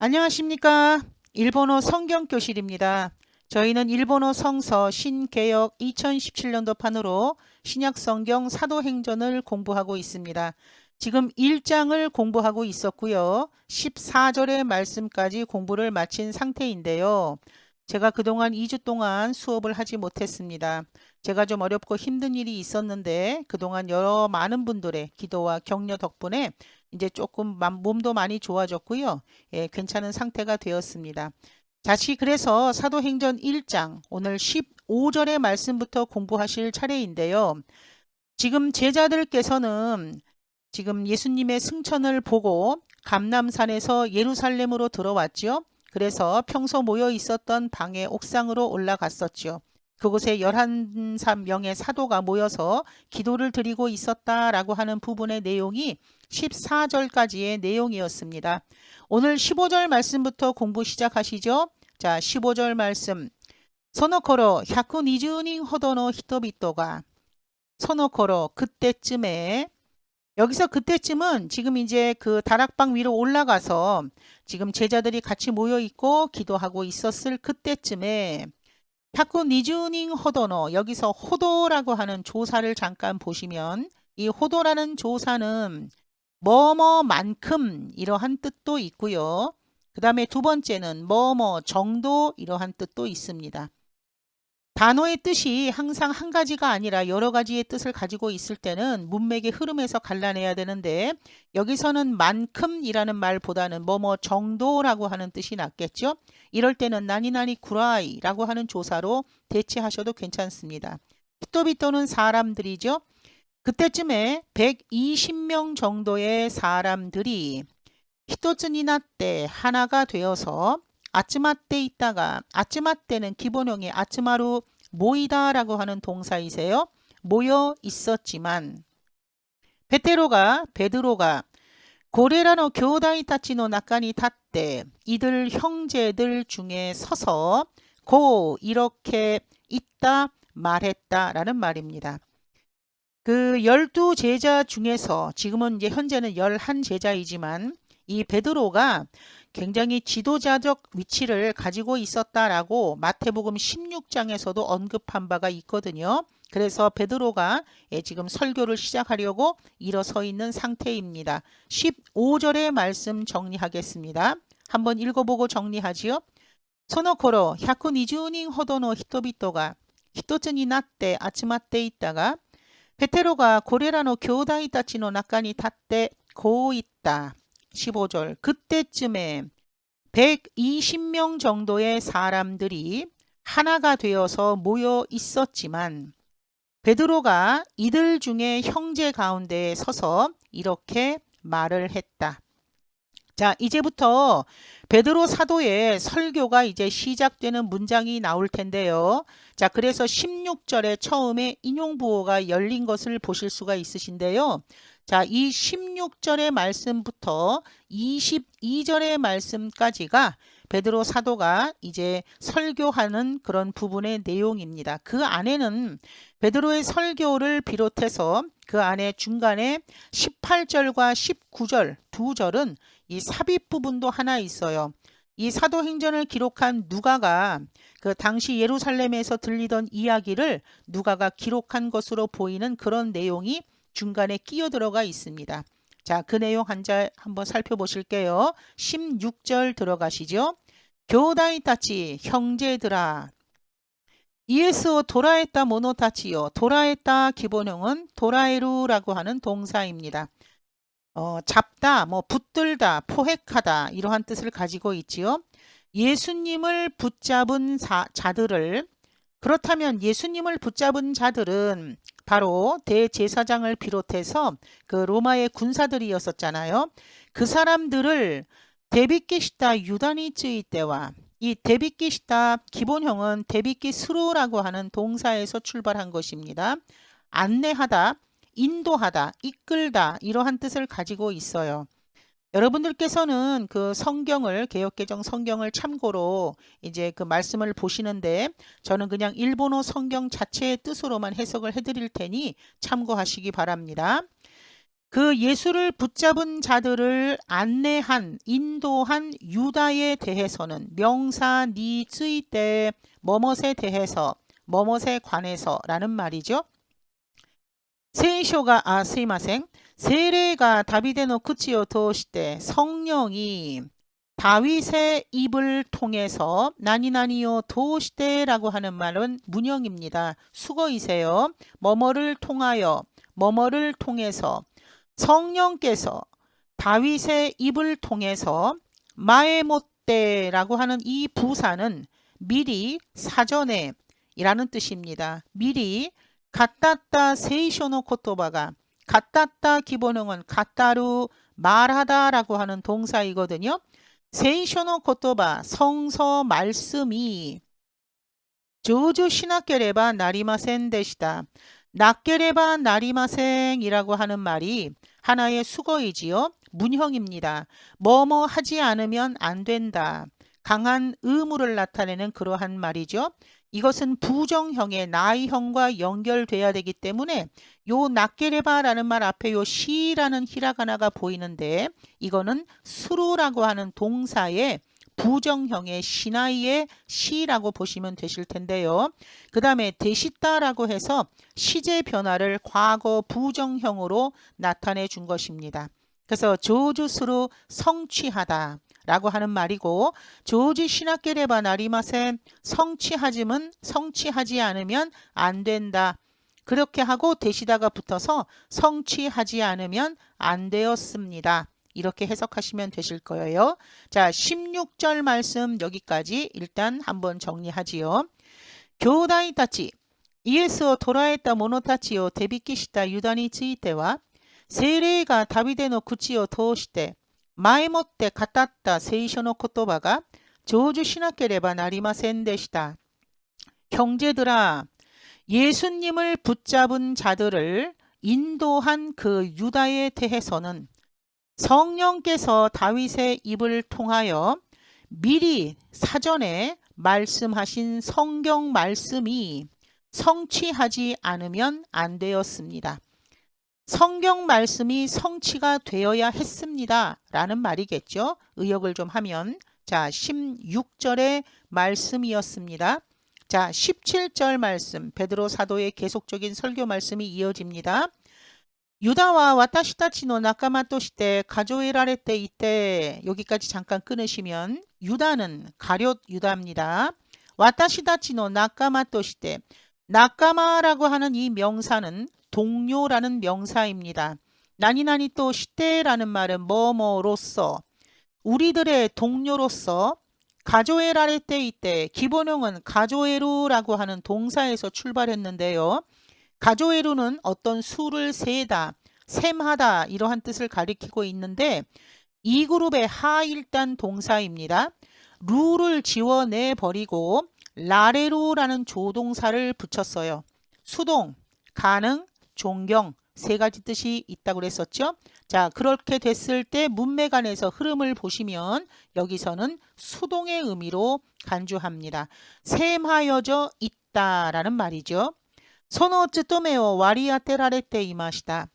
안녕하십니까. 일본어 성경교실입니다. 저희는 일본어 성서 신개역 2017년도 판으로 신약 성경 사도행전을 공부하고 있습니다. 지금 1장을 공부하고 있었고요. 14절의 말씀까지 공부를 마친 상태인데요. 제가 그동안 2주 동안 수업을 하지 못했습니다. 제가 좀 어렵고 힘든 일이 있었는데 그동안 여러 많은 분들의 기도와 격려 덕분에 이제 조금 맘- 몸도 많이 좋아졌고요. 예, 괜찮은 상태가 되었습니다. 다시 그래서 사도행전 1장 오늘 15절의 말씀부터 공부하실 차례인데요. 지금 제자들께서는 지금 예수님의 승천을 보고 감남산에서 예루살렘으로 들어왔죠. 그래서 평소 모여 있었던 방의 옥상으로 올라갔었죠. 그곳에 11명의 사도가 모여서 기도를 드리고 있었다라고 하는 부분의 내용이 14절까지의 내용이었습니다. 오늘 15절 말씀부터 공부 시작하시죠. 자, 15절 말씀. その頃120人ほどの人々がその頃 그때쯤에 여기서 그때쯤은 지금 이제 그 다락방 위로 올라가서 지금 제자들이 같이 모여 있고 기도하고 있었을 그때쯤에 타쿠 니주닝 호도노 여기서 호도라고 하는 조사를 잠깐 보시면 이 호도라는 조사는 뭐뭐만큼 이러한 뜻도 있고요. 그 다음에 두 번째는 뭐뭐 정도 이러한 뜻도 있습니다. 단어의 뜻이 항상 한 가지가 아니라 여러 가지의 뜻을 가지고 있을 때는 문맥의 흐름에서 갈라내야 되는데 여기서는 만큼이라는 말보다는 뭐뭐 정도라고 하는 뜻이 낫겠죠. 이럴 때는 나니나니 구라이라고 하는 조사로 대체하셔도 괜찮습니다. 히토비토는 사람들이죠. 그때쯤에 120명 정도의 사람들이 히토츠니나 때 하나가 되어서 아츠마 때 있다가 아츠마 때는 기본형의 아츠마루 모이다라고 하는 동사이세요. 모여 있었지만 베테로가 베드로가 고레라노 교다이 타치노 나까니 탔때 이들 형제들 중에 서서 고 이렇게 있다 말했다라는 말입니다. 그 열두 제자 중에서 지금은 이제 현재는 열한 제자이지만 이 베드로가 굉장히 지도자적 위치를 가지고 있었다라고 마태복음 16장에서도 언급한 바가 있거든요. 그래서 베드로가 예, 지금 설교를 시작하려고 일어서 있는 상태입니다. 15절의 말씀 정리하겠습니다. 한번 읽어보고 정리하지요. その頃120人ほどの人々が一つになって集まっていったが、ペテロがこれらの兄弟たちの中に立ってこう言った。 15절 그때쯤에 120명 정도의 사람들이 하나가 되어서 모여 있었지만 베드로가 이들 중에 형제 가운데에 서서 이렇게 말을 했다. 자, 이제부터 베드로 사도의 설교가 이제 시작되는 문장이 나올 텐데요. 자, 그래서 16절에 처음에 인용부호가 열린 것을 보실 수가 있으신데요. 자, 이 16절의 말씀부터 22절의 말씀까지가 베드로 사도가 이제 설교하는 그런 부분의 내용입니다. 그 안에는 베드로의 설교를 비롯해서 그 안에 중간에 18절과 19절 두 절은 이 삽입 부분도 하나 있어요. 이 사도행전을 기록한 누가가 그 당시 예루살렘에서 들리던 이야기를 누가가 기록한 것으로 보이는 그런 내용이 중간에 끼어 들어가 있습니다. 자, 그 내용 한자 한번 살펴보실게요. 16절 들어가시죠. 교다이 따치 형제들아 이에스오 도라에따 모노타치요. 도라에따 기본형은 도라에루라고 하는 동사입니다. 어, 잡다, 뭐 붙들다, 포획하다 이러한 뜻을 가지고 있지요. 예수님을 붙잡은 사, 자들을 그렇다면 예수님을 붙잡은 자들은 바로 대제사장을 비롯해서 그 로마의 군사들이었었잖아요. 그 사람들을 데비끼시다 유다니츠이 때와 이 데비끼시다 기본형은 데비끼스루라고 하는 동사에서 출발한 것입니다. 안내하다, 인도하다, 이끌다 이러한 뜻을 가지고 있어요. 여러분들께서는 그 성경을 개혁개정 성경을 참고로 이제 그 말씀을 보시는데 저는 그냥 일본어 성경 자체의 뜻으로만 해석을 해드릴 테니 참고하시기 바랍니다. 그 예수를 붙잡은 자들을 안내한 인도한 유다에 대해서는 명사 니즈이 때 뭐뭇에 대해서 뭐뭇에 관해서라는 말이죠. 세이쇼가 아 스이마생 세례가 다비데노 쿠치오 도시때 성령이 다윗의 입을 통해서 나니나니요 도시대라고 하는 말은 문형입니다. 수거이세요. 뭐뭐를 통하여 뭐뭐를 통해서 성령께서 다윗의 입을 통해서 마에못대라고 하는 이 부사는 미리 사전에 이라는 뜻입니다. 미리 갖다따 세이쇼노 코토바가 갖다따 기본형은 갖다루 말하다라고 하는 동사이거든요. 세이쇼노 코토바 성서 말씀이 조주 신학계레바 나리마센 데시다. 낙계레바 나리마생이라고 하는 말이 하나의 수거이지요. 문형입니다. 뭐뭐 하지 않으면 안 된다. 강한 의무를 나타내는 그러한 말이죠. 이것은 부정형의 나이형과 연결돼야 되기 때문에 요 낙게레바라는 말 앞에 요 시라는 히라가나가 보이는데 이거는 수루라고 하는 동사의 부정형의 시나이의 시라고 보시면 되실 텐데요. 그 다음에 대시다라고 해서 시제 변화를 과거 부정형으로 나타내 준 것입니다. 그래서 조주수로 성취하다 라고 하는 말이고 조지 신학계레바 나리마센 성취하지만 성취하지 않으면 안 된다. 그렇게 하고 되시다가 붙어서 성취하지 않으면 안 되었습니다. 이렇게 해석하시면 되실 거예요. 자, 16절 말씀 여기까지 일단 한번 정리하지요. 교다이 타치 이에스오 도라에타 모노타치요 데비키시타 유다니 츠이테와 세례가 다비데노 구치요 도시테 前もって語った聖書の言葉が成就しなければなりませんでした. 형제들아, 예수님을 붙잡은 자들을 인도한 그 유다에 대해서는 성령께서 다윗의 입을 통하여 미리 사전에 말씀하신 성경 말씀이 성취하지 않으면 안 되었습니다. 성경 말씀이 성취가 되어야 했습니다. 라는 말이겠죠. 의역을 좀 하면 자 16절의 말씀이었습니다. 자 17절 말씀 베드로 사도의 계속적인 설교 말씀이 이어집니다. 유다와 와타시타치노 나카마토시테 가조에라레테 이때 여기까지 잠깐 끊으시면 유다는 가룟 유다입니다. 와타시다치노 나카마토시테 나카마라고 하는 이 명사는 동료라는 명사입니다. 나니나니 또 시테라는 말은 뭐뭐로서 우리들의 동료로서 가조에라레테 이때 기본형은 가조에루라고 하는 동사에서 출발했는데요. 가조에루는 어떤 수를 세다, 셈하다 이러한 뜻을 가리키고 있는데 이 그룹의 하일단 동사입니다. 루를 지워내 버리고 라레루라는 조동사를 붙였어요. 수동, 가능, 존경 세 가지 뜻이 있다고 그랬었죠. 자 그렇게 됐을 때 문맥안에서 흐름을 보시면 여기서는 수동의 의미로 간주합니다. 셈하여져 있다라는 말이죠. 소노 쯔또메오 와리아테라레테 이마시다.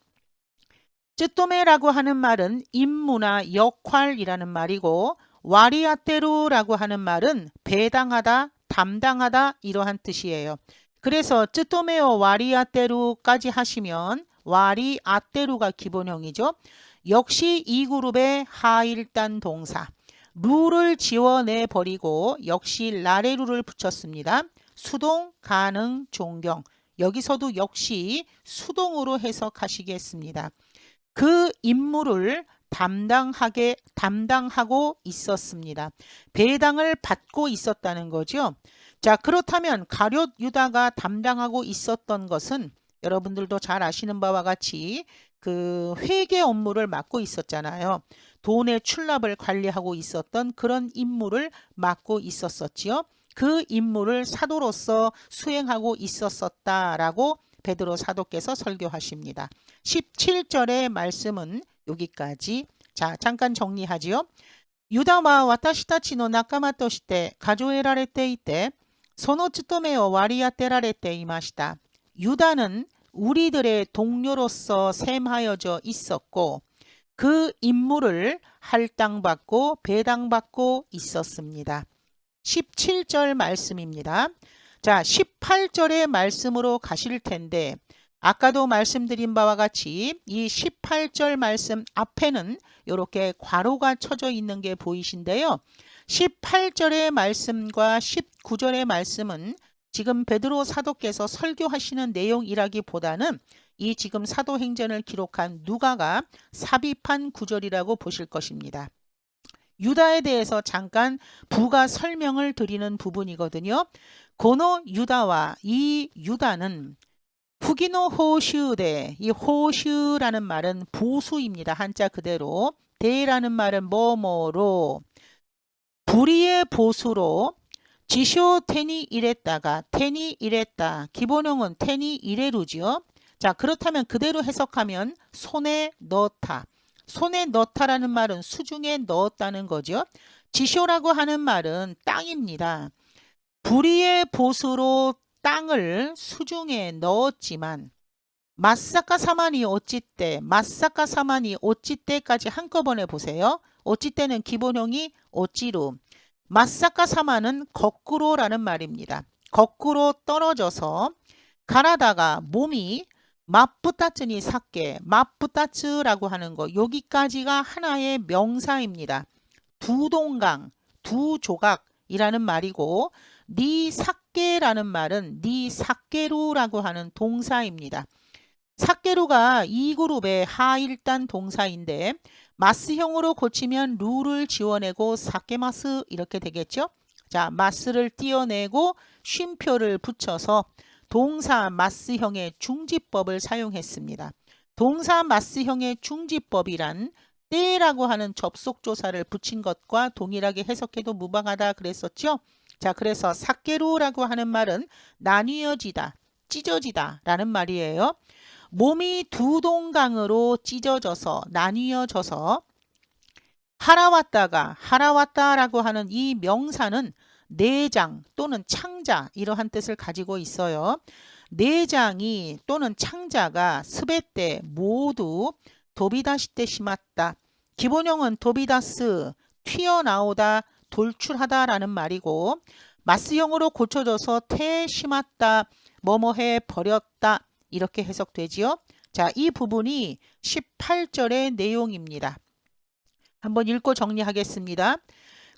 쯔또메라고 하는 말은 임무나 역할이라는 말이고 와리아테루라고 하는 말은 배당하다, 담당하다 이러한 뜻이에요. 그래서 쯔토메오 와리아테루까지 하시면 와리아테루가 기본형이죠. 역시 이 그룹의 하일단 동사 루를 지워내 버리고 역시 라레루를 붙였습니다. 수동, 가능, 존경 여기서도 역시 수동으로 해석하시겠습니다. 그 임무를 담당하게 담당하고 있었습니다. 배당을 받고 있었다는 거죠. 자, 그렇다면 가룟 유다가 담당하고 있었던 것은 여러분들도 잘 아시는 바와 같이 그 회계 업무를 맡고 있었잖아요. 돈의 출납을 관리하고 있었던 그런 임무를 맡고 있었었지요. 그 임무를 사도로서 수행하고 있었었다라고 베드로 사도께서 설교하십니다. 17절의 말씀은 여기까지. 자, 잠깐 정리하지요. 유다와 와타시타치노 나카마토시테 가조에라레테 이때 その務めを割り当てられていました. 유다는 우리들의 동료로서 셈하여져 있었고 그 임무를 할당받고 배당받고 있었습니다. 17절 말씀입니다. 자, 18절의 말씀으로 가실 텐데 아까도 말씀드린 바와 같이 이 18절 말씀 앞에는 이렇게 괄호가 쳐져 있는 게 보이신데요. 18절의 말씀과 19절의 말씀은 지금 베드로 사도께서 설교하시는 내용이라기보다는 이 지금 사도행전을 기록한 누가가 삽입한 구절이라고 보실 것입니다. 유다에 대해서 잠깐 부가 설명을 드리는 부분이거든요. 고노 유다와 이 유다는 후기노 호슈대 이 호슈라는 말은 보수입니다. 한자 그대로 대라는 말은 뭐뭐로 불의의 보수로 지쇼 테니 이랬다가 테니 이랬다 기본형은 테니 이래루죠. 자 그렇다면 그대로 해석하면 손에 넣다 손에 넣다라는 말은 수중에 넣었다는 거죠. 지쇼라고 하는 말은 땅입니다. 불의의 보수로 땅을 수중에 넣었지만 마사카 사만이 어찌때 마사카 사만이 어찌때까지 한꺼번에 보세요. 어찌 때는 기본형이 어찌로 마사카 사만은 거꾸로라는 말입니다. 거꾸로 떨어져서 가라다가 몸이 맞붙다츠니 삭게 맞붙다츠라고 하는 거 여기까지가 하나의 명사입니다. 두 동강, 두 조각이라는 말이고 니 삭게라는 말은 니 삭게루라고 하는 동사입니다. 삭게루가 이 그룹의 하일단 동사인데 마스형으로 고치면 루를 지워내고 삭게마스 이렇게 되겠죠. 자, 마스를 띄어내고 쉼표를 붙여서 동사 마스형의 중지법을 사용했습니다. 동사 마스형의 중지법이란 때라고 하는 접속조사를 붙인 것과 동일하게 해석해도 무방하다 그랬었죠. 자, 그래서 사케루라고 하는 말은 나뉘어지다, 찢어지다 라는 말이에요. 몸이 두 동강으로 찢어져서 나뉘어져서 하라왔다가 하라왔다라고 하는 이 명사는 내장 또는 창자 이러한 뜻을 가지고 있어요. 내장이 또는 창자가 스베 때 모두 도비다시 때 심었다. 기본형은 도비다스 튀어나오다 돌출하다라는 말이고 마스형으로 고쳐져서 태 심었다 뭐뭐해 버렸다 이렇게 해석되지요. 자, 이 부분이 18절의 내용입니다. 한번 읽고 정리하겠습니다.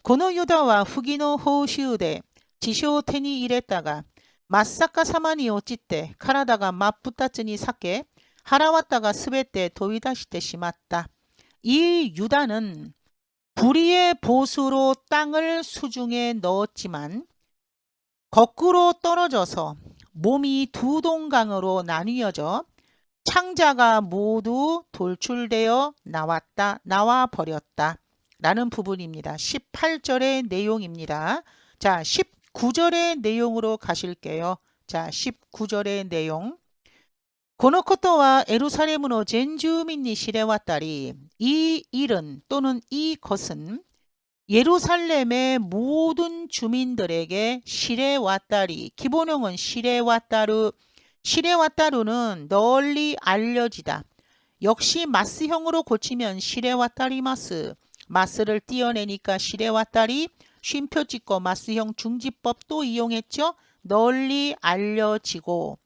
고노 유다와 후기노 호시우데 지쇼 테니 이랬다가 마사카 사마니 오 찌때 카라다가 맞붙다즈니 사케 하라왔다가 스베때 도이다시때 심았다. 이 유다는 불의의 보수로 땅을 수중에 넣었지만 거꾸로 떨어져서 몸이 두 동강으로 나뉘어져 창자가 모두 돌출되어 나왔다, 나와 버렸다. 라는 부분입니다. 18절의 내용입니다. 자, 19절의 내용으로 가실게요. 자, 19절의 내용. 고노코토와 에루살렘으로 젠주민이 시레왔다리 이 일은 또는 이것은 예루살렘의 모든 주민들에게 시레 왔다리 기본형은 시레 왔다루 시레 왔다루는 널리 알려지다. 역시 마스형으로 고치면 시레 왔다리 마스 마스를 띄어내니까 시레 왔다리 쉼표 찍고 마스형 중지법도 이용했죠. 널리 알려지고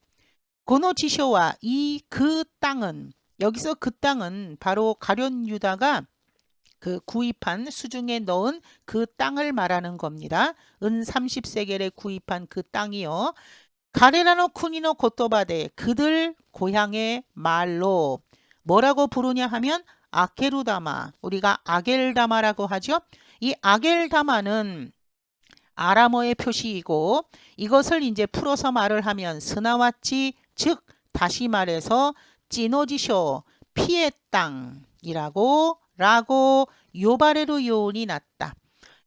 고노지쇼와 이 그 땅은 여기서 그 땅은 바로 가련 유다가 그 구입한 수중에 넣은 그 땅을 말하는 겁니다. 은 30세겔에 구입한 그 땅이요. 가레라노 쿠니노 고토바데 그들 고향의 말로 뭐라고 부르냐 하면 아케루다마 우리가 아겔다마라고 하죠. 이 아겔다마는 아람어의 표시이고 이것을 이제 풀어서 말을 하면 스나와치 즉 다시 말해서 찌노지쇼 피의 땅이라고 라고 요바레루 요온이 났다.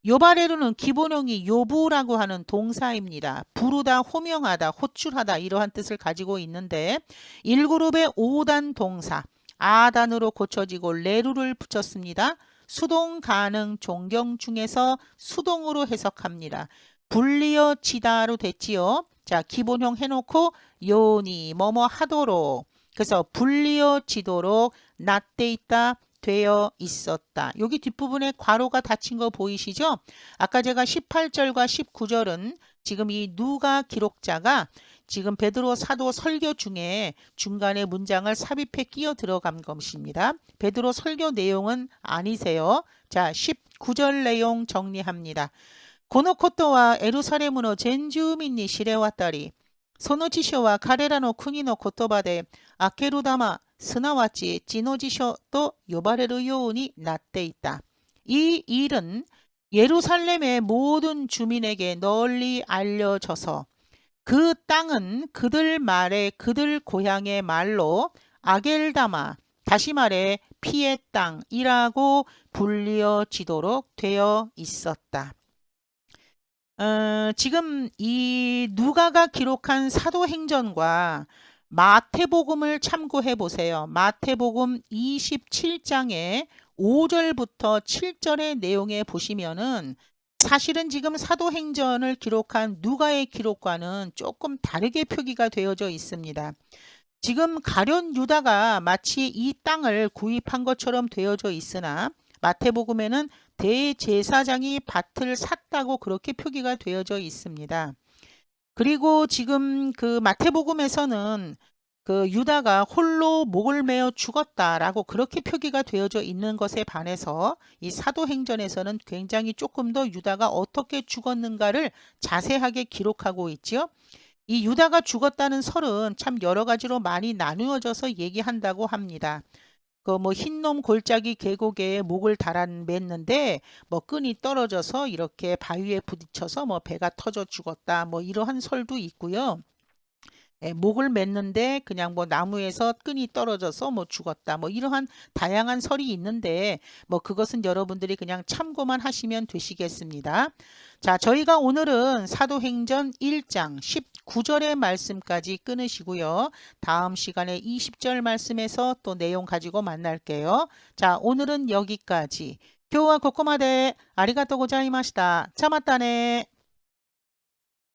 요바레루는 기본형이 요부라고 하는 동사입니다. 부르다, 호명하다, 호출하다 이러한 뜻을 가지고 있는데 1그룹의 5단 동사 아단으로 고쳐지고 레루를 붙였습니다. 수동 가능 존경 중에서 수동으로 해석합니다. 불리어지다로 됐지요. 자, 기본형 해놓고 요니 뭐뭐 하도록 그래서 불리어 지도록 낫돼 있다 되어 있었다. 여기 뒷부분에 괄호가 닫힌 거 보이시죠? 아까 제가 18절과 19절은 지금 이 누가 기록자가 지금 베드로 사도 설교 중에 중간에 문장을 삽입해 끼어 들어간 것입니다. 베드로 설교 내용은 아니세요. 자, 19절 내용 정리합니다. このことはエルサレムの全住民に知れ渡り、その辞書は彼らの国の言葉で、アケルダマ、 すなわち地の辞書と呼ばれるようになっていた。이 일은 예루살렘의 모든 주민에게 널리 알려져서 그 땅은 그들 말의 그들 고향의 말로 아겔다마, 다시 말해 피의 땅이라고 불리어지도록 되어 있었다. 어, 지금 이 누가가 기록한 사도행전과 마태복음을 참고해 보세요. 마태복음 27장에 5절부터 7절의 내용에 보시면은 사실은 지금 사도행전을 기록한 누가의 기록과는 조금 다르게 표기가 되어져 있습니다. 지금 가련 유다가 마치 이 땅을 구입한 것처럼 되어져 있으나 마태복음에는 대제사장이 밭을 샀다고 그렇게 표기가 되어져 있습니다. 그리고 지금 그 마태복음에서는 그 유다가 홀로 목을 메어 죽었다라고 그렇게 표기가 되어져 있는 것에 반해서 이 사도행전에서는 굉장히 조금 더 유다가 어떻게 죽었는가를 자세하게 기록하고 있지요. 이 유다가 죽었다는 설은 참 여러 가지로 많이 나누어져서 얘기한다고 합니다. 그 뭐 흰놈 골짜기 계곡에 목을 달아 맸는데 뭐 끈이 떨어져서 이렇게 바위에 부딪혀서 뭐 배가 터져 죽었다 뭐 이러한 설도 있고요. 예, 목을 맸는데 그냥 뭐 나무에서 끈이 떨어져서 뭐 죽었다 뭐 이러한 다양한 설이 있는데 뭐 그것은 여러분들이 그냥 참고만 하시면 되시겠습니다. 자, 저희가 오늘은 사도행전 1장 19절의 말씀까지 끊으시고요. 다음 시간에 20절 말씀에서 또 내용 가지고 만날게요. 자, 오늘은 여기까지. 교와 고코마데 아리가또 고자이마시다. 참았다네.